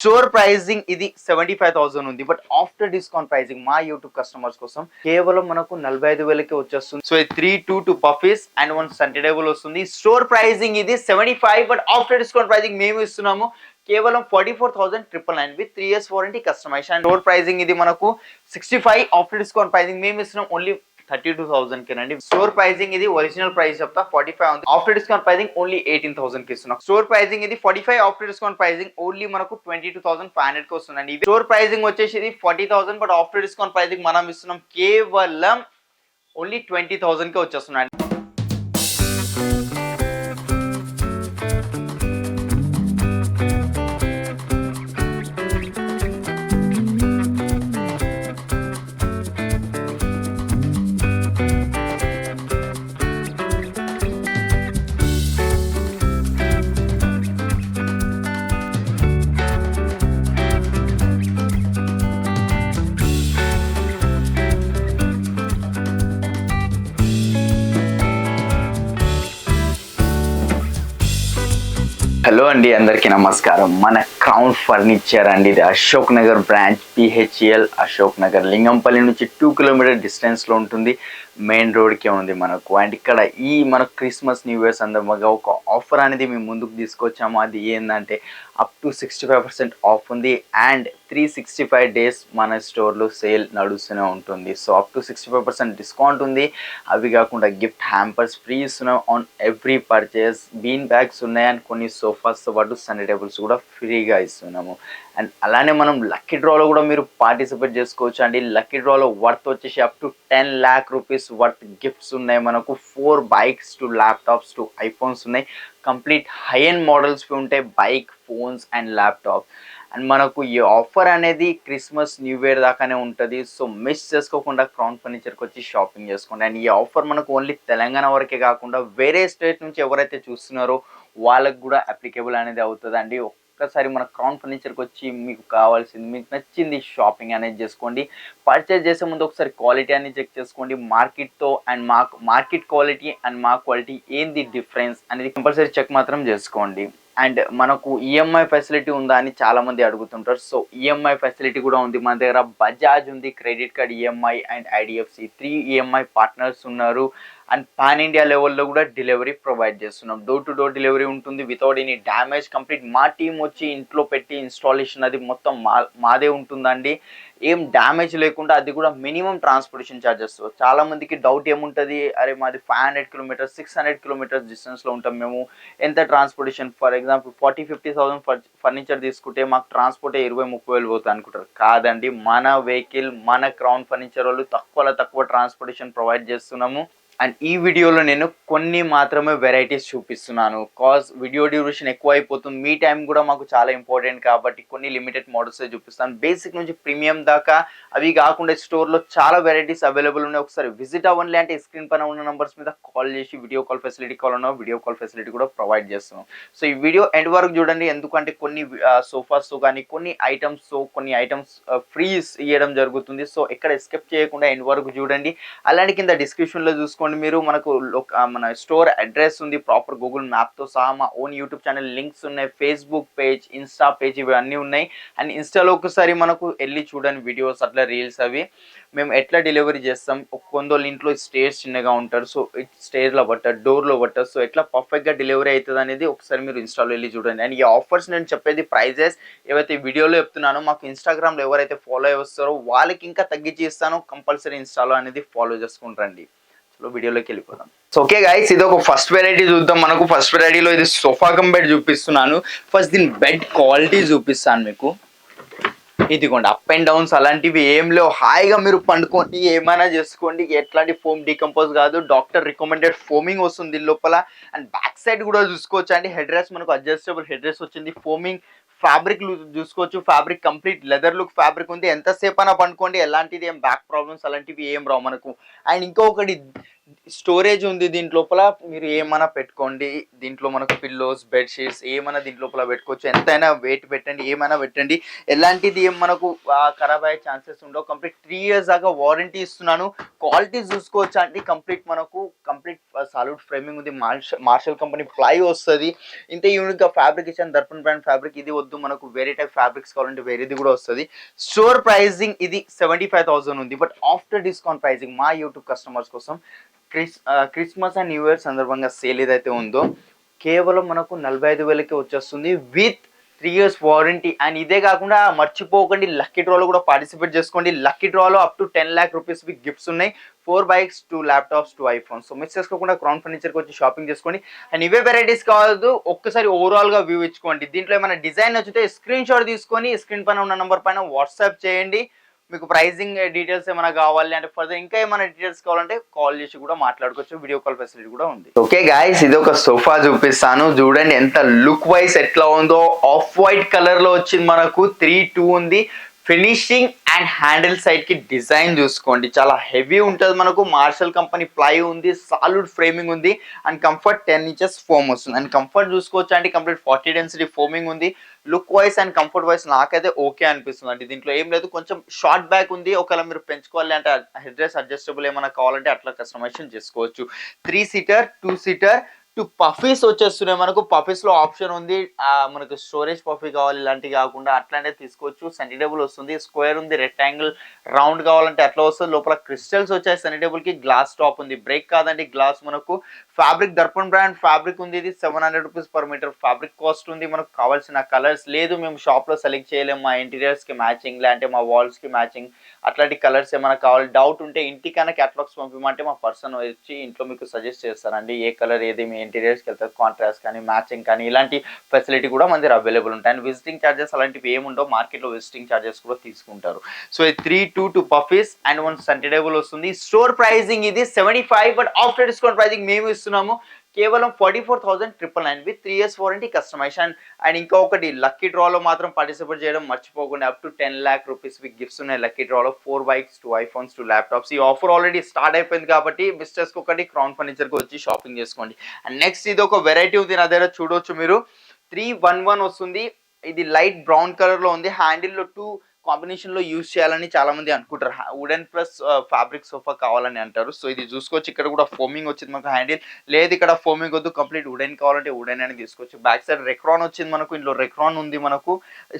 Store pricing ఇది seventy five thousand ఉంది. But after discount pricing మా యూట్యూబ్ కస్టమర్స్ కోసం కేవలం మనకు నలభై ఐదు వేలకి వచ్చేస్తుంది. So three two two puffies and one table వస్తుంది. స్టోర్ ప్రైజింగ్ ఇది seventy five but after discount pricing మేము ఇస్తున్నాము. కేవలం forty four thousand triple nine with three years warranty customize and store pricing ఇది మనకు sixty five after discount pricing మేము ఇస్తున్నాం. Only thirty two థౌసండ్కి స్టోర్ ప్రైజింగ్ ఇది ఒరిజినల్ ప్రైస్ చెప్తా ఫార్టీ ఫైవ్ ఉంది. After discount pricing only eighteen థౌసండ్కి ఇస్తున్నాం. Store pricing ఇది forty five after discount pricing only మనకు ట్వంటీ టూ థౌసండ్ ఫైవ్ హండ్రెడ్కి వస్తుందండి. స్టోర్ ప్రైసింగ్ వచ్చేసి ఇది forty thousand but after discount pricing మనం ఇస్తున్నాం కేవలం ఓన్లీ ట్వంటీ థౌసండ్కి వచ్చేస్తున్నాయి హలో అండి అందరికీ నమస్కారం. మన క్రౌన్ ఫర్నిచర్ అండి ఇది. అశోక్ నగర్ బ్రాంచ్ పిహెచ్ఎల్ అశోక్ నగర్ లింగంపల్లి నుంచి టూ కిలోమీటర్ డిస్టెన్స్లో ఉంటుంది. మెయిన్ రోడ్కే ఉంది మనకు. అండ్ ఇక్కడ ఈ మన క్రిస్మస్ న్యూ ఇయర్ సందర్భంగా ఒక ఆఫర్ అనేది మేము ముందుకు తీసుకొచ్చాము. అది ఏంటంటే up to sixty five percent off ఉంది. And three sixty five days మన స్టోర్లో సేల్ నడుస్తూనే ఉంటుంది. So up to sixty five percent discount ఉంది. అవి కాకుండా గిఫ్ట్ హ్యాంపర్స్ ఫ్రీ ఇస్తున్నాం on every purchase bean bags ఉన్నాయి. అండ్ కొన్ని సోఫాస్తో పాటు సన్నీ టేబుల్స్ కూడా ఫ్రీగా ఇస్తున్నాము. అండ్ అలానే మనం లక్కీ డ్రాలో కూడా మీరు పార్టిసిపేట్ చేసుకోవచ్చు అండి. లక్కీ డ్రాలో వర్త్ వచ్చేసి up to ten lakh rupees worth gifts ఉన్నాయి. మనకు four bikes two laptops two iPhones ఉన్నాయి. కంప్లీట్ హై అండ్ మోడల్స్ ఉంటాయి bike phones and laptop. And మనకు ఈ ఆఫర్ అనేది క్రిస్మస్ న్యూ ఇయర్ దాకానే ఉంటుంది. సో మిస్ చేసుకోకుండా క్రౌన్ ఫర్నిచర్కి వచ్చి షాపింగ్ చేసుకోండి. అండ్ ఈ ఆఫర్ మనకు ఓన్లీ తెలంగాణ వరకే కాకుండా వేరే స్టేట్ నుంచి ఎవరైతే చూస్తున్నారో వాళ్ళకు కూడా అప్లికేబుల్ అనేది అవుతుంది అండి ఒక్కసారి మన క్రౌన్ ఫర్నిచర్కి వచ్చి మీకు కావాల్సింది మీకు నచ్చింది షాపింగ్ అనేది చేసుకోండి. పర్చేజ్ చేసే ముందు ఒకసారి క్వాలిటీ అనేది చెక్ చేసుకోండి. మార్కెట్తో అండ్ మా మార్కెట్ క్వాలిటీ అండ్ మా క్వాలిటీ ఏంది డిఫరెన్స్ అనేది కంపల్సరీ చెక్ మాత్రం చేసుకోండి. అండ్ మనకు ఈఎంఐ ఫెసిలిటీ ఉందా అని చాలామంది అడుగుతుంటారు. సో ఈఎంఐ ఫెసిలిటీ కూడా ఉంది. మన దగ్గర బజాజ్ ఉంది credit card EMI and IDFC three EMI partners ఉన్నారు. అండ్ పాన్ ఇండియా లెవెల్లో కూడా డెలివరీ ప్రొవైడ్ చేస్తున్నాం. డోర్ టు డోర్ డెలివరీ ఉంటుంది. వితౌట్ ఎనీ డ్యామేజ్ కంప్లీట్ మా టీం వచ్చి ఇంట్లో పెట్టి ఇన్స్టాలేషన్ అది మొత్తం మా మాదే ఉంటుందండి. ఏం డ్యామేజ్ లేకుండా అది కూడా మినిమం ట్రాన్స్పోర్టేషన్ ఛార్జెస్ చాలా మందికి డౌట్ ఏముంటుంది? అరే మాది five hundred kilometers six hundred kilometers డిస్టెన్స్లో ఉంటాం మేము. ఎంత transportation for example forty fifty thousand furniture తీసుకుంటే మాకు ట్రాన్స్పోర్టే ఇరవై ముప్పై వేలు పోతుంది అనుకుంటారు. కాదండి మన వెహికల్ మన క్రౌన్ ఫర్నిచర్ వాళ్ళు తక్కువలో తక్కువ ట్రాన్స్పోర్టేషన్ ప్రొవైడ్ చేస్తున్నాము. అండ్ ఈ వీడియోలో నేను కొన్ని మాత్రమే వెరైటీస్ చూపిస్తున్నాను. కాజ్ వీడియో డ్యూరేషన్ ఎక్కువ అయిపోతుంది మీ టైం కూడా మాకు చాలా ఇంపార్టెంట్ కాబట్టి కొన్ని లిమిటెడ్ మోడల్స్ చూపిస్తాను. బేసిక్ నుంచి ప్రీమియం దాకా అవి కాకుండా స్టోర్లో చాలా వెరైటీస్ అవైలబుల్ ఉన్నాయి. ఒకసారి విజిట్ అవ్వండి అంటే స్క్రీన్ పైన ఉన్న నంబర్స్ మీద కాల్ చేసి వీడియో కాల్ ఫెసిలిటీ కాల్ ఉన్నా వీడియో కాల్ ఫెసిలిటీ కూడా ప్రొవైడ్ చేస్తున్నాం సో ఈ వీడియో ఎండ్ వరకు చూడండి. ఎందుకంటే కొన్ని సోఫాస్ కానీ కొన్ని ఐటమ్స్ కొన్ని ఐటమ్స్ ఫ్రీస్ ఇవ్వడం జరుగుతుంది. సో ఎక్కడ ఎస్కెప్ చేయకుండా ఎండ్ వరకు చూడండి. అలాంటి కింద డిస్క్రిప్షన్లో చూసుకోండి మీరు. మనకు మన స్టోర్ అడ్రస్ ఉంది ప్రాపర్ గూగుల్ మ్యాప్తో సహా మా ఓన్ యూట్యూబ్ ఛానల్ లింక్స్ ఉన్నాయి. ఫేస్బుక్ పేజ్ ఇన్స్టా పేజ్ ఇవి అన్నీ ఉన్నాయి. అండ్ ఇన్స్టాలో ఒకసారి మనకు వెళ్ళి చూడండి వీడియోస్ అట్లా రీల్స్ అవి. మేము ఎట్లా డెలివరీ చేస్తాం? కొందరు ఇంట్లో స్టేజ్ చిన్నగా ఉంటారు. సో స్టేజ్లో పట్టారు డోర్లో పట్టారు సో ఎట్లా పర్ఫెక్ట్గా డెలివరీ అవుతుంది అనేది ఒకసారి మీరు ఇన్స్టాలో వెళ్ళి చూడండి. అండ్ ఈ ఆఫర్స్ నేను చెప్పేది ప్రైజెస్ ఏవైతే వీడియోలో చెప్తున్నానో మాకు ఇన్స్టాగ్రామ్లో ఎవరైతే ఫాలో చేస్తారో వాళ్ళకి ఇంకా తగ్గించి ఇస్తానో. కంపల్సరీ ఇన్స్టాలో అనేది ఫాలో చేసుకుంటారండి చలో వీడియోలోకి వెళ్ళిపోదాం. సో ఓకే గైస్ ఇది ఒక ఫస్ట్ వెరైటీ చూద్దాం. మనకు ఫస్ట్ వెరైటీలో ఇది సోఫా కమ్ బెడ్ చూపిస్తున్నాను. ఫస్ట్ దీని బెడ్ క్వాలిటీ చూపిస్తాను మీకు. ఇదిగోండి అప్ అండ్ డౌన్స్ అలాంటివి ఏం లేవు. హాయిగా మీరు పండుకోండి ఏమైనా చేసుకోండి. ఎట్లాంటి ఫోమ్ డీకంపోజ్ కాదు. డాక్టర్ రికమెండెడ్ ఫోమింగ్ వస్తుంది దీని లోపల. అండ్ బ్యాక్ సైడ్ కూడా చూసుకోవచ్చు అండి హెడ్ రెస్ట్ మనకు అడ్జస్టబుల్ హెడ్ రెస్ట్ వచ్చింది. ఫోమింగ్ ఫ్యాబ్రిక్ చూసుకోవచ్చు. Fabric complete leather look fabric ఉంది. ఎంతసేపు అయినా పండుకోండి. ఎలాంటిది ఏం బ్యాక్ ప్రాబ్లమ్స్ అలాంటివి ఏం రావు మనకు. అండ్ ఇంకొకటి స్టోరేజ్ ఉంది దీంట్ లోపల మీరు ఏమైనా పెట్టుకోండి. దీంట్లో మనకు పిల్లోస్ బెడ్షీట్స్ ఏమైనా దీంట్ లోపల పెట్టుకోవచ్చు. ఎంతైనా వెయిట్ పెట్టండి ఏమైనా పెట్టండి. ఎలాంటిది ఏం మనకు ఖరాబ్ అయ్యే ఛాన్సెస్ ఉండవు. కంప్లీట్ త్రీ ఇయర్స్ దాకా వారంటీ ఇస్తున్నాను. క్వాలిటీ చూసుకోవచ్చు అండి? కంప్లీట్ మనకు కంప్లీట్ సాలిడ్ ఫ్రేమింగ్ ఉంది. మార్షల్ మార్షల్ కంపెనీ ఫ్లై వస్తుంది. ఇంత యూనిక్గా ఫ్యాబ్రిక్ ఇచ్చాను దర్పన్ బ్రాండ్ ఫ్యాబ్రిక్ ఇది వద్దు. మనకు వేరే టైప్ ఫ్యాబ్రిక్స్ కావాలంటే వేరేది కూడా వస్తుంది. స్టోర్ ప్రైజింగ్ ఇది సెవెంటీ ఫైవ్ థౌసండ్ ఉంది. బట్ ఆఫ్టర్ డిస్కౌంట్ ప్రైజింగ్ మా యూట్యూబ్ కస్టమర్స్ కోసం Chris Christmas and new year సందర్భంగా సేల్ ఏదైతే ఉందో కేవలం మనకు నలభై ఐదు వేలకి వచ్చేస్తుంది. With three years warranty. And ఇదే కాకుండా మర్చిపోకండి లక్కీ డ్రాలో కూడా పార్టిసిపేట్ చేసుకోండి. లక్కీ డ్రాలో up to ten lakh rupees gifts ఉన్నాయి. Four bikes two laptops two iPhones. So miss చేసుకోకుండా క్రౌన్ ఫర్నిచర్కి వచ్చి షాపింగ్ చేసుకోండి. అండ్ ఇవే వెరైటీస్ కావద్దు ఒక్కసారి ఓవరాల్గా వ్యూ ఇచ్చుకోండి. దీంట్లో ఏమైనా డిజైన్ వచ్చితే స్క్రీన్ షాట్ తీసుకొని స్క్రీన్ పైన ఉన్న నెంబర్ పైన వాట్సాప్ చేయండి. మీకు ప్రైజింగ్ డీటెయిల్స్ ఏమైనా కావాలి అంటే ఫర్దర్ ఇంకా ఏమైనా డీటెయిల్స్ కావాలంటే కాల్ చేసి కూడా మాట్లాడుకోవచ్చు వీడియో కాల్ ఫెసిలిటీ కూడా ఉంది. ఓకే గాయస్ ఇది ఒక సోఫా చూపిస్తాను. చూడండి ఎంత లుక్ వైస్ ఎట్లా ఉందో. ఆఫ్ వైట్ కలర్లో వచ్చింది మనకు త్రీ టూ ఉంది. ఫినిషింగ్ అండ్ హ్యాండిల్ సైడ్కి డిజైన్ చూసుకోండి. చాలా హెవీ ఉంటుంది మనకు. మార్షల్ కంపెనీ ప్లై ఉంది సాలిడ్ ఫ్రేమింగ్ ఉంది and comfort ten inches foam వస్తుంది. అండ్ కంఫర్ట్ చూసుకోవచ్చు అంటే కంప్లీట్ ఫార్టీ డెన్సిటీ ఫోమింగ్ ఉంది. Look wise and comfort wise నాకైతే ఓకే అనిపిస్తుంది అండి. దీంట్లో ఏం లేదు. కొంచెం షార్ట్ బ్యాక్ ఉంది. ఒకవేళ మీరు పెంచుకోవాలి అంటే హెడ్ డ్రెస్ అడ్జస్టబుల్ ఏమైనా కావాలంటే అట్లా కస్టమైజేషన్ చేసుకోవచ్చు. Three seater two seater two puffies వచ్చేస్తున్నాయి. మనకు పఫీస్లో ఆప్షన్ ఉంది. మనకు స్టోరేజ్ పఫీ కావాలి ఇలాంటివి కాకుండా అట్లాంటివి తీసుకోవచ్చు. సెనిటేబుల్ టేబుల్ వస్తుంది. స్క్వేర్ ఉంది రెక్టాంగిల్ రౌండ్ కావాలంటే అట్లా వస్తుంది? లోపల క్రిస్టల్స్ వచ్చాయి సన్నీ టేబుల్కి గ్లాస్ టాప్ ఉంది. బ్రేక్ కాదండి. గ్లాస్ మనకు ఫ్యాబ్రిక్ దర్పణ్ బ్రాండ్ ఫ్యాబ్రిక్ ఉంది. ఇది seven hundred rupees per metre fabric cost ఉంది. మనకు కావాల్సిన కలర్స్ లేదు. మేము షాప్లో సెలెక్ట్ చేయలేము. మా ఇంటీరియర్స్కి మ్యాచింగ్ లేదంటే మా వాల్స్కి మ్యాచింగ్ అట్లాంటి కలర్స్ ఏమైనా కావాలి డౌట్ ఉంటే ఇంటికైనా క్యాటలాగ్స్ పంపిమంటే మా పర్సన్ వచ్చి ఇంట్లో మీకు సజెస్ట్ చేస్తారండి. ఏ కలర్ ఏది మీ ఇంటీరియర్స్కి వెళ్తారు కాంట్రాస్ట్ కానీ మ్యాచింగ్ కానీ ఇలాంటి ఫెసిలిటీ కూడా మన దగ్గర అవైలబుల్ ఉంటాయి. అండ్ విజిటింగ్ ఛార్జెస్ అలాంటివి ఏముండవు మార్కెట్లో విజిటింగ్ ఛార్జెస్ కూడా తీసుకుంటారు. So three two two puffies and one table వస్తుంది. స్టోర్ ప్రైజింగ్ ఇది seventy five but after discount pricing మేము ఇస్తున్నాము. కేవలం forty four thousand triple nine with three years warranty customisation and ఇంకా ఒకటి లక్కీ డ్రాలో మాత్రం పార్టిసిపేట్ చేయడం మర్చిపోకుండా up to ten lakh rupees we gifts ఉన్నాయి. లక్కీ డ్రాలో four bikes two iPhones two laptops ఈ ఆఫర్ ఆల్రెడీ స్టార్ట్ అయిపోయింది కాబట్టి మిస్టర్స్కి ఒకటి క్రౌన్ ఫర్నిచర్కి వచ్చి షాపింగ్ చేసుకోండి. అండ్ నెక్స్ట్ ఇది ఒక వెరైటీ ఉంది నా దగ్గర చూడొచ్చు మీరు. త్రీ వన్ వన్ వస్తుంది. ఇది లైట్ బ్రౌన్ కలర్లో ఉంది. హ్యాండిల్లో టూ కాంబినేషన్లో యూజ్ చేయాలని చాలామంది అనుకుంటారు. వుడెన్ ప్లస్ ఫ్యాబ్రిక్ సోఫా కావాలని అంటారు. సో ఇది చూసుకోవచ్చు. ఇక్కడ కూడా ఫోమింగ్ వచ్చింది మనకు హ్యాండిల్ లేదు ఇక్కడ ఫోమింగ్ వద్దు. కంప్లీట్ వుడెన్ కావాలంటే వుడెన్ అని తీసుకోవచ్చు. బ్యాక్ సైడ్ రెక్రాన్ వచ్చింది మనకు. ఇందులో రెక్రాన్ ఉంది మనకు.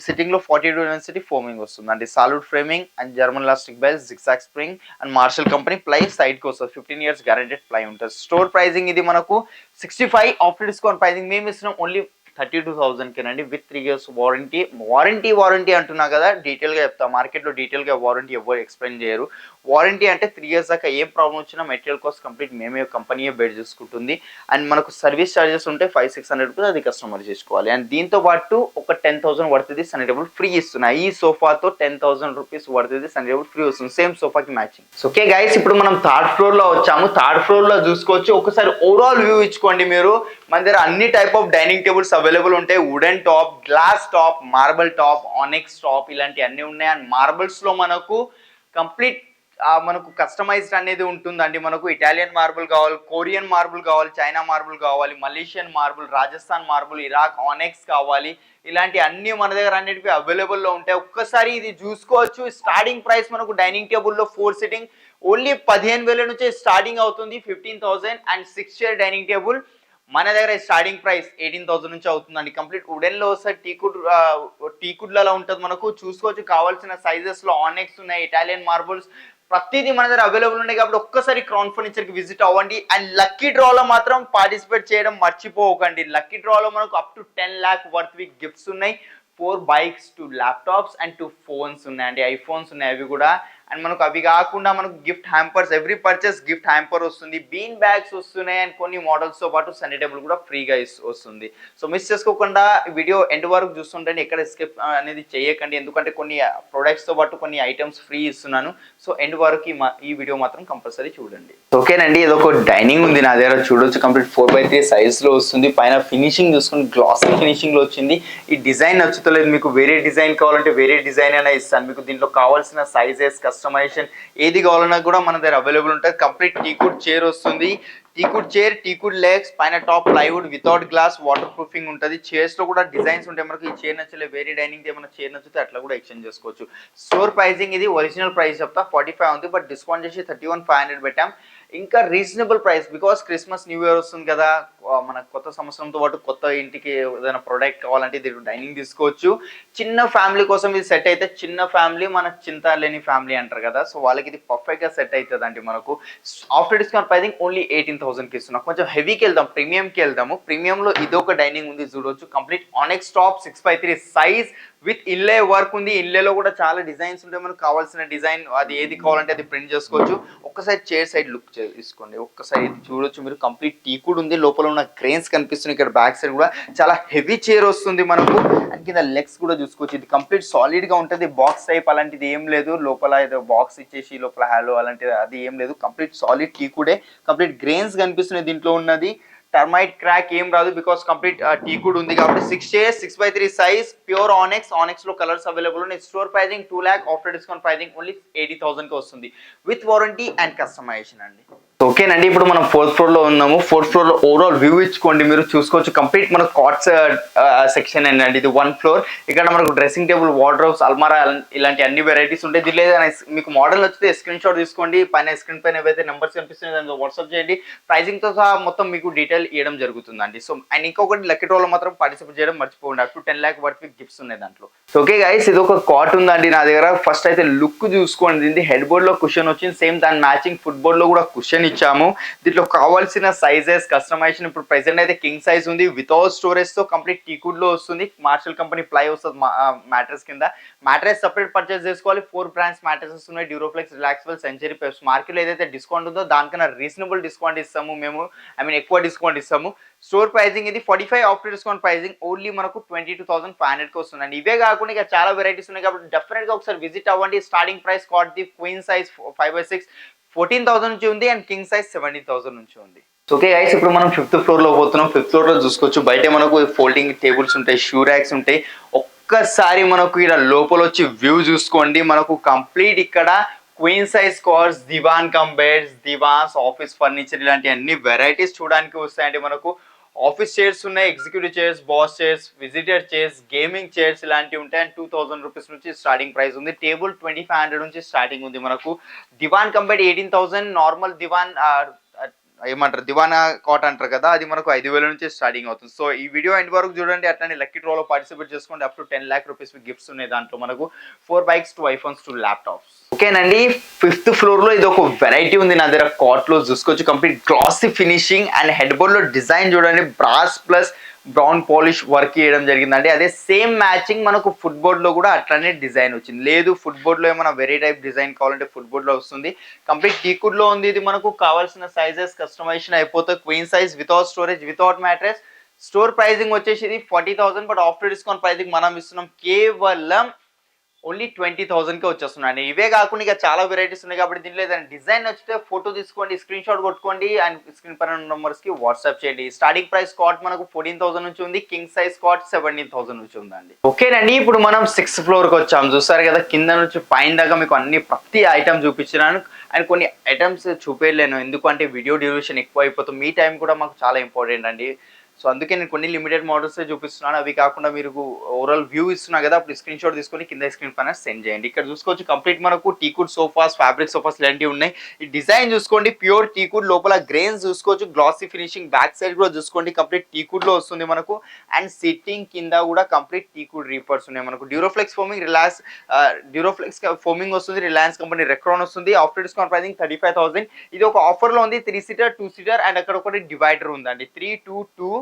సిట్టింగ్లో ఫార్టీ టూ యూనివర్సిటీ ఫోమింగ్ వస్తుంది. అంటే solid framing and German elastic belt zigzag spring and Marshall company ply సైడ్కి వస్తుంది ఫిఫ్టీన్ ఇయర్స్ గ్యారెంటెడ్ ప్లై ఉంటుంది స్టోర్ ప్రైజింగ్ ఇది మనకు sixty five after discount pricing మేము ఇస్తున్నాం only thirty two థౌసండ్కేనండి with three years warranty. Warranty warranty అంటున్నా కదా డీటెయిల్గా చెప్తా. మార్కెట్లో డీటెయిల్గా వారంటీ ఎవరు ఎక్స్ప్లెయిన్ చేయరు. వారంటీ అంటే త్రీ ఇయర్స్ దాకా ఏ ప్రాబ్లం వచ్చినా మెటీరియల్ కాస్ట్ కంప్లీట్ మేమే కంపెనీయే బేర్ చేసుకుంటుంది. అండ్ మనకు సర్వీస్ ఛార్జెస్ ఉంటే ఫైవ్ సిక్స్ హండ్రెడ్ కూడా అది కస్టమర్ చేసుకోవాలి. అండ్ దీంతో పాటు ఒక టెన్ థౌసండ్ పడుతుంది సన్ ఫ్రీ ఇస్తున్నాయి ఈ సోఫాతో టెన్ థౌసండ్ రూపీస్ పడుతుంది సన్టేబుల్ ఫ్రీ వస్తుంది. సేమ్ సోఫాకి మ్యాచింగ్. ఓకే గైస్ ఇప్పుడు మనం థర్డ్ ఫ్లోర్లో వచ్చాము. థర్డ్ ఫ్లోర్లో చూసుకోవచ్చు. ఒకసారి ఓవరాల్ వ్యూ ఇచ్చుకోండి మీరు. మన దగ్గర అన్ని type of dining tables available available ఉంటాయి wooden top glass top marble top onyx top ఇలాంటి అన్ని ఉన్నాయి. అండ్ మార్బుల్స్లో మనకు కంప్లీట్ మనకు కస్టమైజ్డ్ అనేది ఉంటుందండి. మనకు ఇటాలియన్ మార్బుల్ కావాలి కొరియన్ మార్బుల్ కావాలి చైనా మార్బుల్ కావాలి Malaysian marble Rajasthan marble Iraq onyx కావాలి. ఇలాంటి అన్ని మన దగ్గర అన్నిటికీ అవైలబుల్లో ఉంటాయి. ఒక్కసారి ఇది చూసుకోవచ్చు. స్టార్టింగ్ ప్రైస్ మనకు డైనింగ్ టేబుల్లో ఫోర్ సిట్టింగ్. ఓన్లీ పదిహేను వేల నుంచి స్టార్టింగ్ అవుతుంది fifteen thousand and six chair dining table. మన దగ్గర స్టార్టింగ్ ప్రైస్ ఎయిటీన్ థౌసండ్ నుంచి అవుతుందండి. కంప్లీట్ ఉడెన్లో ఒకసారి వస్తే టీకుడ్ టీకుడ్లలో ఉంటుంది మనకు. చూసుకోవచ్చు కావాల్సిన సైజెస్లో ఆనెక్స్ ఉన్నాయి ఇటాలియన్ మార్బుల్స్ ప్రతిదీ మన దగ్గర అవైలబుల్ ఉన్నాయి కాబట్టి ఒక్కసారి క్రౌన్ ఫర్నిచర్కి విజిట్ అవ్వండి. అండ్ లక్కీ డ్రాలో మాత్రం పార్టిసిపేట్ చేయడం మర్చిపోకండి. లక్కీ డ్రాలో మనకు up to ten lakh worth we gifts ఉన్నాయి. Four bikes two laptops and two phones ఉన్నాయండి. ఐఫోన్స్ ఉన్నాయి అవి కూడా. అండ్ మనకు అవి కాకుండా మనకు gift hampers every purchase gift hamper వస్తుంది. బీన్ బ్యాగ్స్ వస్తున్నాయి అండ్ కొన్ని మోడల్స్తో పాటు సన్నీ టేబుల్ కూడా ఫ్రీగా వస్తుంది. సో మిస్ చేసుకోకుండా వీడియో ఎండ్ వరకు చూస్తుంటే ఎక్కడ స్కిప్ అనేది చేయకండి. ఎందుకంటే కొన్ని ప్రొడక్ట్స్తో పాటు కొన్ని ఐటమ్స్ ఫ్రీ ఇస్తున్నాను. సో ఎండ్ వరకు ఈ ఈ వీడియో మాత్రం కంపల్సరీ చూడండి. ఓకేనండి ఇది ఒక డైనింగ్ ఉంది. నా దగ్గర చూడొచ్చు. కంప్లీట్ ఫోర్ బై త్రీ సైజ్లో వస్తుంది. పైన ఫినిషింగ్ చూసుకుని గ్లాసీ ఫినిషింగ్లో వచ్చింది. ఈ డిజైన్ నచ్చుతలేదు. మీకు వేరే డిజైన్ కావాలంటే వేరే డిజైన్ అయినా ఇస్తాను. మీకు దీంట్లో కావాల్సిన సైజెస్ కస్టమైజేషన్ ఏది కావాలన్నా కూడా మన దగ్గర అవైలబుల్ ఉంటుంది. కంప్లీట్ టీకుడ్ చైర్ వస్తుంది. టీకుడ్ చైర్ టీకుడ్ లెగ్స్ పైన top plywood without glass water proofing ఉంటుంది. చైర్స్లో కూడా డిజైన్స్ ఉంటాయి మనకి ఈ చైర్ నచ్చలే వేరే డైనింగ్ ఏమైనా చైర్ నచ్చితే అట్లా కూడా ఎక్స్చేంజ్ చేసుకోవచ్చు. స్టోర్ ప్రైసింగ్ ఇది ఒరిజినల్ ప్రైస్ చెప్తా ఫార్టీ ఫైవ్ ఉంది. బట్ డిస్కౌంట్ చేసి థర్టీ వన్ ఫైవ్ హండ్రెడ్ పెట్టాం. ఇంకా reasonable price because Christmas new year వస్తుంది కదా మన కొత్త సంవత్సరంతో పాటు కొత్త ఇంటికి ఏదైనా ప్రోడక్ట్ కావాలంటే ఇది డైనింగ్ తీసుకోవచ్చు. చిన్న ఫ్యామిలీ కోసం ఇది సెట్ అయితే చిన్న ఫ్యామిలీ మన చింత లేని ఫ్యామిలీ అంటారు కదా సో వాళ్ళకి ఇది పర్ఫెక్ట్గా సెట్ అవుతుంది మనకు. After discount pricing only eighteen థౌసండ్కి ఇస్తున్నాం. కొంచెం హెవీకి వెళ్దాం ప్రీమియంకి వెళ్దాము. ప్రీమియంలో ఇది ఒక డైనింగ్ ఉంది చూడొచ్చు. Complete onyx top six by three size with ఇల్లే వర్క్ ఉంది. ఇల్లేలో కూడా చాలా డిజైన్స్ ఉంటాయి. మనకు కావాల్సిన డిజైన్ అది ఏది కావాలంటే అది ప్రింట్ చేసుకోవచ్చు. ఒక్కసారి చైర్ సైడ్ లుక్ తీసుకోండి. ఒక్కసారి ఇది చూడొచ్చు. మీరు కంప్లీట్ టీ కూడా ఉంది. లోపల ఉన్న క్రేన్స్ కనిపిస్తున్నాయి. ఇక్కడ బ్యాక్ సైడ్ కూడా చాలా హెవీ చైర్ వస్తుంది మనకు. అండ్ కింద లెగ్స్ కూడా చూసుకోవచ్చు. ఇది కంప్లీట్ సాలిడ్గా ఉంటుంది. బాక్స్ టైప్ అలాంటిది ఏం లేదు. లోపల ఏదో బాక్స్ ఇచ్చేసి లోపల హ్యాలో అలాంటిది అది ఏం లేదు. కంప్లీట్ సాలిడ్ టీ కూడా. కంప్లీట్ గ్రెయిన్స్ కనిపిస్తున్నాయి దీంట్లో ఉన్నది. టర్మైట్ క్రాక్ ఏం రాదు బికాస్ కంప్లీట్ టీ కూడా ఉంది కాబట్టి six chairs six by three size pure onyx ఆనెక్స్లో colours available ఉన్నాయి. Store pricing two lakh after discount pricing only eighty థౌసండ్కి వస్తుంది. విత్ వారంటీ అండ్ కస్టమైజేషన్ అండి. ఓకేనండి ఇప్పుడు మనం ఫోర్త్ ఫ్లోర్లో ఉన్నాము. ఫోర్త్ ఫ్లోర్లో ఓవరాల్ వ్యూ ఇచ్చుకోండి. మీరు చూసుకోవచ్చు. కంప్లీట్ మన కాట్స్ సెక్షన్ అండి ఇది వన్ ఫ్లోర్ ఇక్కడ మనకు డ్రెస్సింగ్ టేబుల్ వార్డ్రోబ్స్ అల్మారా ఇలాంటి అన్ని వెరైటీస్ ఉంటాయి. దీనిలో ఏదైనా మీకు మోడల్ వచ్చితే స్క్రీన్ షాట్ తీసుకోండి. పైన స్క్రీన్ పైన ఏవైతే నెంబర్స్ కనిపిస్తున్నాయి దాంట్లో వాట్సాప్ చేయండి. ప్రైజింగ్తో సహా మొత్తం మీకు డీటెయిల్ ఇవ్వడం జరుగుతుందండి. సో అండ్ ఇంకొకటి లక్కీ డ్రాలో మాత్రం పార్టిసిపేట్ చేయడం మర్చిపోండి up to ten lakh worth gifts ఉన్నాయి దాంట్లో. ఓకే గైస్ ఇది ఒక కాట్ ఉందండి నా దగ్గర. ఫస్ట్ అయితే లుక్ చూసుకోండి. దీనికి హెడ్ బోర్డ్లో క్వశ్చన్ వచ్చింది. సేమ్ దాని మ్యాచింగ్ ఫుట్బాల్లో కూడా ఇచ్చాము. దీంట్లో కావాల్సిన సైజెస్ కస్టమైజేషన్ ఇప్పుడు ప్రెసెంట్ అయితే కింగ్ సైజ్ ఉంది. వితౌట్ స్టోరేజ్తో కంప్లీట్ టీకుడ్లో వస్తుంది. మార్షల్ కంపెనీ ప్లై వస్తుంది మ్యాట్రెస్ కింద. మ్యాట్రెస్ సపరేట్ పర్చేస్ చేసుకోవాలి. ఫోర్ బ్రాండ్స్ మ్యాట్రెసెస్ ఉన్నాయి. డ్యూరోఫ్లెక్స్ రిలాక్సిబుల్ సెంచరీ పెప్స్ మార్కెట్లో ఏదైతే డిస్కౌంట్ ఉందో దానికన్నా రీజనబుల్ డిస్కౌంట్ ఇస్తాము మేము. ఐ మీన్ ఎక్కువ డిస్కౌంట్ ఇస్తాము. స్టోర్ ప్రైజింగ్ ఇది forty five after discount pricing only మనకు ట్వంటీ టూ థౌసండ్ ఫైవ్ హండ్రెడ్కి వస్తుందండి ఇవే కాకుండా ఇక చాలా వెరైటీస్ ఉన్నాయి కాబట్టి డెఫినెట్గా ఒకసారి విజిట్ అవ్వండి. Starting price cot the queen size five by six fourteen thousand నుంచి ఉంది and king size seventeen thousand నుంచి ఉంది. ఓకే గైస్ ఇప్పుడు మనం ఫిఫ్త్ ఫ్లోర్లో పోతున్నాం. ఫిఫ్త్ ఫ్లోర్లో చూసుకోవచ్చు. బయట మనకు ఫోల్డింగ్ టేబుల్స్ ఉంటాయి షూ ర్యాక్స్ ఉంటాయి. ఒక్కసారి మనకు ఇక్కడ లోపల వచ్చి వ్యూ చూసుకోండి. మనకు కంప్లీట్ ఇక్కడ queen size cots divan cum beds divans office furniture ఇలాంటి అన్ని వెరైటీస్ చూడడానికి వస్తాయండి మనకు. ఆఫీస్ చైర్స్ ఉన్నాయి executive chairs boss chairs visitor chairs gaming chairs ఇలాంటివి ఉంటాయి. అండ్ టూ థౌసండ్ రూపీస్ నుంచి స్టార్టింగ్ ప్రైస్ ఉంది. టేబుల్ ట్వంటీ ఫైవ్ హండ్రెడ్ నుంచి స్టార్టింగ్ ఉంది మనకు. Divan compare eighteen thousand normal divan ఏమంటారు దివానా కాట్ అంటారు కదా అది మనకు ఐదు వేల నుంచి స్టార్టింగ్ అవుతుంది. సో ఈ వీడియో ఎండ్ వరకు చూడండి అట్లానే లక్కీ డ్రాలో పార్టిసిపేట్ చేసుకోండి. Up to ten lakh rupees gifts ఉన్నాయి దాంట్లో మనకు. Four bikes two iPhones two laptops ఓకేనండి ఫిఫ్త్ ఫ్లోర్లో ఇది ఒక వెరైటీ ఉంది నా దగ్గర. కాట్లో చూసుకోవచ్చు. Complete glassy finishing and head బోర్డ్లో డిజైన్ చూడండి. Brass plus brown polish work చేయడం జరిగిందండి. అదే సేమ్ మ్యాచింగ్ మనకు ఫుట్బోర్డ్లో కూడా అట్లనే డిజైన్ వచ్చింది. లేదు ఫుట్బోర్డ్లో ఏమైనా వెరీ టైప్ డిజైన్ కావాలంటే ఫుట్బోర్డ్లో వస్తుంది. కంప్లీట్ టీకుడ్లో ఉంది. ఇది మనకు కావాల్సిన సైజెస్ కస్టమైజేషన్ అయిపోతే queen size without storage without mattress store pricing వచ్చేసి forty thousand but after discount pricing మనం ఇస్తున్నాం. కేవలం ఓన్లీ ట్వంటీ థౌసండ్కే వచ్చేస్తున్నాయండి ఇవే కాకుండా ఇక చాలా వెరైటీస్ ఉన్నాయి కాబట్టి దీంట్లో ఏదైనా డిజైన్ వచ్చితే ఫోటో తీసుకోండి స్క్రీన్ షాట్ కొట్టుకోండి అండ్ స్క్రీన్ పైన నెంబర్స్కి వాట్సాప్ చేయండి. స్టార్టింగ్ ప్రైస్ కాట్ మనకు ఫోర్టీన్ థౌసండ్ నుంచి ఉంది king size cot seventeen thousand నుంచి ఉందండి. ఓకేనండి ఇప్పుడు మనం సిక్స్త్ ఫ్లోర్కి వచ్చాము చూసారు కదా కింద నుంచి పైన దాకా మీకు అన్ని ప్రతి ఐటమ్ చూపించినాను అండ్ కొన్ని ఐటమ్స్ చూపేయలేను. ఎందుకంటే వీడియో డ్యూరేషన్ ఎక్కువ అయిపోతుంది మీ టైం కూడా మాకు చాలా ఇంపార్టెంట్ అండి. సో అందుకే నేను కొన్ని లిమిటెడ్ మోడల్స్ చూపిస్తున్నాను. అవి కాకుండా మీరు ఓవరాల్ వ్యూ ఇస్తున్నా కదా అప్పుడు స్క్రీన్ షాట్ తీసుకొని కింద స్క్రీన్ పైన సెండ్ చేయండి. ఇక్కడ చూసుకోవచ్చు కంప్లీట్ మనకు టీకుడ్ సోఫాస్ ఫ్యాబ్రిక్ సోఫాస్ ఇలాంటివి ఉన్నాయి. ఈ డిజైన్ చూసుకోండి ప్యూర్ టీకుడ్ లోపల గ్రెయిన్స్ చూసుకోవచ్చు గ్లాసీ ఫినిషింగ్ బ్యాక్ సైడ్ కూడా చూసుకోండి కంప్లీట్ టీకుడ్లో వస్తుంది మనకు. అండ్ సిట్టింగ్ కింద కూడా కంప్లీట్ టీకుడ్ రీపర్స్ ఉన్నాయి మనకు. Duroflex foaming relax Duroflex foaming వస్తుంది రిలయన్స్ కంపెనీ రెక్రాన్ వస్తుంది. After discount pricing thirty five thousand ఇది ఒక ఆఫర్లో ఉంది three seater two seater and అక్కడ ఒకటి డివైడర్ ఉందండి. Three two two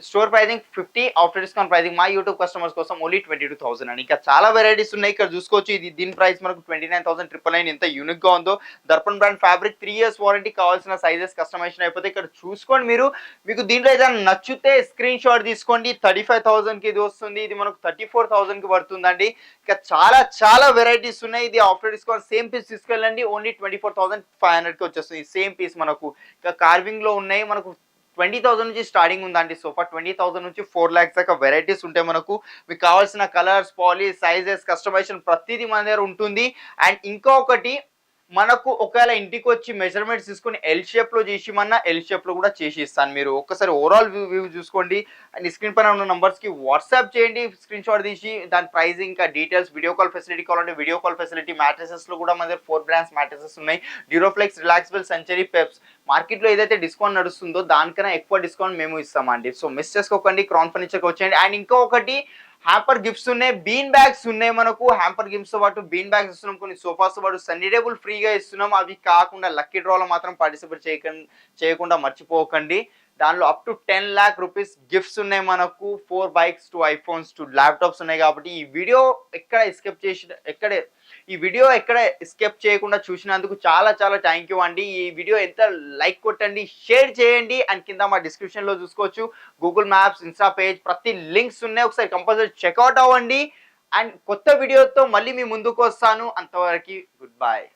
store pricing fifty after discount pricing మా యూట్యూబ్ కస్టమర్స్ కోసం only twenty two thousand and ఇంకా చాలా వెరైటీస్ ఉన్నాయి. ఇక్కడ చూసుకోవచ్చు ఇది దీని ప్రైస్ మనకు twenty nine thousand triple nine ఎంత యూనిక్గా ఉందో. Darpan brand fabric three years warranty కావాల్సిన సైజెస్ కస్టమైజేషన్ అయిపోతే ఇక్కడ చూసుకోండి మీరు. మీకు దీంట్లో ఏదైనా నచ్చితే స్క్రీన్ షాట్ తీసుకోండి. థర్టీ ఫైవ్ థౌసండ్కి ఇది వస్తుంది. ఇది మనకు థర్టీ ఫోర్ థౌసండ్కి పడుతుందండి. ఇంకా చాలా చాలా వెరైటీస్ ఉన్నాయి. ఇది ఆఫ్టర్ డిస్కౌంట్ సేమ్ పీస్ తీసుకెళ్ళండి. Only twenty four thousand five హండ్రెడ్కి వచ్చేస్తుంది. సేమ్ పీస్ మనకు. ఇంకా కార్వింగ్లో ఉన్నాయి. మనకు ట్వంటీ థౌసండ్ నుంచి స్టార్టింగ్ ఉందండి. సోఫా ట్వంటీ థౌసండ్ నుంచి ఫోర్ ల్యాక్స్ దాకా వెరైటీస్ ఉంటాయి మనకు మీకు కావాల్సిన కలర్స్ పాలీ సైజెస్ కస్టమైజేషన్ ప్రతిదీ మన దగ్గర ఉంటుంది. అండ్ ఇంకొకటి మనకు ఒకవేళ ఇంటికి వచ్చి మెజర్మెంట్స్ తీసుకొని ఎల్ షేప్లో చేసిమన్నా ఎల్ షేప్లో కూడా చేసి ఇస్తాను మీరు. ఒక్కసారి ఓవరాల్ వ్యూ వ్యూ చూసుకోండి. అండ్ స్క్రీన్ పైన ఉన్న నెంబర్స్కి వాట్సాప్ చేయండి స్క్రీన్ షాట్ తీసి దాని ప్రైస్ ఇంకా డీటెయిల్స్ వీడియో కాల్ ఫెసిలిటీ కావాలంటే వీడియో కాల్ ఫెసిలిటీ మ్యాట్రసెస్లో కూడా మన దగ్గర ఫోర్ బ్రాండ్స్ మ్యాట్రసెస్ ఉన్నాయి. డ్యూరోఫ్లెక్స్ రిలాక్సిబుల్ సెంచరీ పెప్స్ మార్కెట్లో ఏదైతే డిస్కౌంట్ నడుస్తుందో దానికన్నా ఎక్కువ డిస్కౌంట్ మేము ఇస్తామండి. సో మిస్ చేసుకోకండి క్రౌన్ ఫర్నిచర్కి వచ్చేయండి అండ్ ఇంకొకటి హ్యాంపర్ గిఫ్ట్స్ ఉన్నాయి బీన్ బ్యాగ్స్ ఉన్నాయి మనకు హ్యాంపర్ గిఫ్ట్స్తో పాటు బీన్ బ్యాగ్స్ ఇస్తున్నాం. కొన్ని సోఫాస్తో పాటు సన్నీ టేబుల్ ఫ్రీగా ఇస్తున్నాం. అవి కాకుండా లక్కీ డ్రాలో మాత్రం పార్టిసిపేట్ చేయకండి చేయకుండా మర్చిపోకండి. దానిలో up to ten lakh rupees gifts ఉన్నాయి మనకు. Four bikes two iPhones two laptops ఉన్నాయి కాబట్టి ఈ వీడియో ఎక్కడ ఎస్కేప్ చేసి ఎక్కడ ఈ వీడియో ఎక్కడ ఎస్కేప్ చేయకుండా చూసినందుకు చాలా చాలా థ్యాంక్ యూ అండి. ఈ వీడియో ఎంత లైక్ కొట్టండి షేర్ చేయండి అండ్ కింద మా డిస్క్రిప్షన్లో చూసుకోవచ్చు. గూగుల్ మ్యాప్స్ ఇన్స్టా పేజ్ ప్రతి లింక్స్ ఉన్నాయి. ఒకసారి కంపల్సరీ చెక్అవుట్ అవ్వండి. అండ్ కొత్త వీడియోతో మళ్ళీ మీ ముందుకు వస్తాను. అంతవరకు గుడ్ బాయ్